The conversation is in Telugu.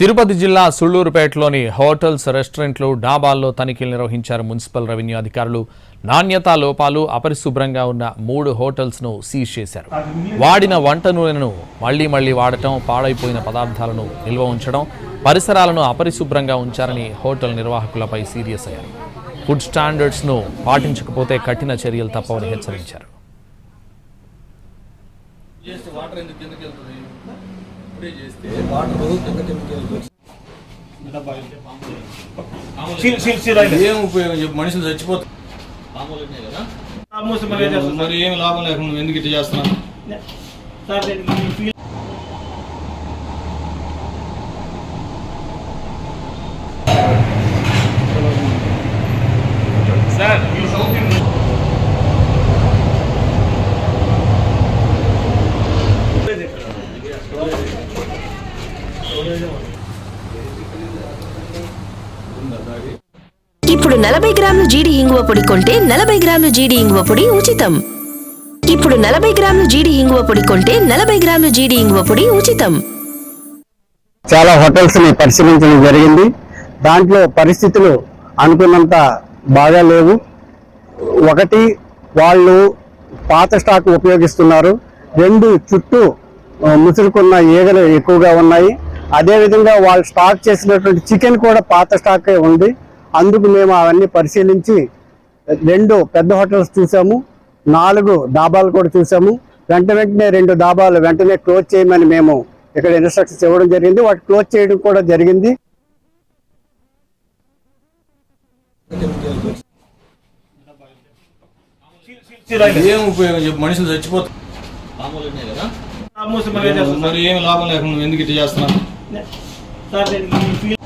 తిరుపతి జిల్లా సుళ్ళూరుపేటలోని హోటల్స్ రెస్టారెంట్లు డాబాల్లో తనిఖీలు నిర్వహించారు మున్సిపల్ రెవెన్యూ అధికారులు. నాణ్యతా లోపాలు అపరిశుభ్రంగా ఉన్న మూడు హోటల్స్ను సీజ్ చేశారు. వాడిన వంట నూనెను మళ్ళీ మళ్ళీ వాడటం పాడైపోయిన పదార్థాలను నిల్వ ఉంచడం పరిసరాలను అపరిశుభ్రంగా ఉంచారని హోటల్ నిర్వాహకులపై సీరియస్ అయ్యారు. ఫుడ్ స్టాండర్డ్స్ను పాటించకపోతే కఠిన చర్యలు తప్పవని హెచ్చరించారు. చేస్తే వాటర్ ఏం ఉపయోగం చెప్పు మనుషులు చచ్చిపోతారు. మరి ఏం చేస్తారు మరి ఏం లాభం లేకుండా ఎందుకు ఇట్లా చేస్తున్నావు? సార్ ఇప్పుడు నలభై గ్రాముల జీడి ఇంగువ పొడి కొంటే నలభై గ్రాముల జీడి ఇంగువ పొడి ఉచితం. ఇప్పుడు నలభై గ్రాముల జీడి ఇంగువ పొడి కొంటే నలభై గ్రాముల జీడి ఇంగువ పొడి ఉచితం. చాలా హోటల్స్ని పరిశీలించడం జరిగింది. దాంట్లో పరిస్థితులు అనుకున్నంత బాగా లేవు. ఒకటి వాళ్ళు పాత స్టాక్ ఉపయోగిస్తున్నారు. రెండు చుట్టూ ముసురుకున్న ఈగలు ఎక్కువగా ఉన్నాయి. అదేవిధంగా వాళ్ళు స్టాక్ చేసినటువంటి చికెన్ కూడా పాత స్టాకే ఉంది. అందుకు మేము అవన్నీ పరిశీలించి రెండు పెద్ద హోటల్స్ చూసాము నాలుగు డాబాలు కూడా చూసాము. వెంట వెంటనే రెండు డాబాలు వెంటనే క్లోజ్ చేయమని మేము ఇక్కడ ఇన్స్ట్రక్షన్స్ ఇవ్వడం జరిగింది. వాటి క్లోజ్ చేయడం కూడా జరిగింది. ఏం ఉపయోగం చెప్పు మనుషులు చచ్చిపోతారు. మరి లాభం లేకుండా ఎందుకు ఇట్లా చేస్తున్నావు? Sir, you feel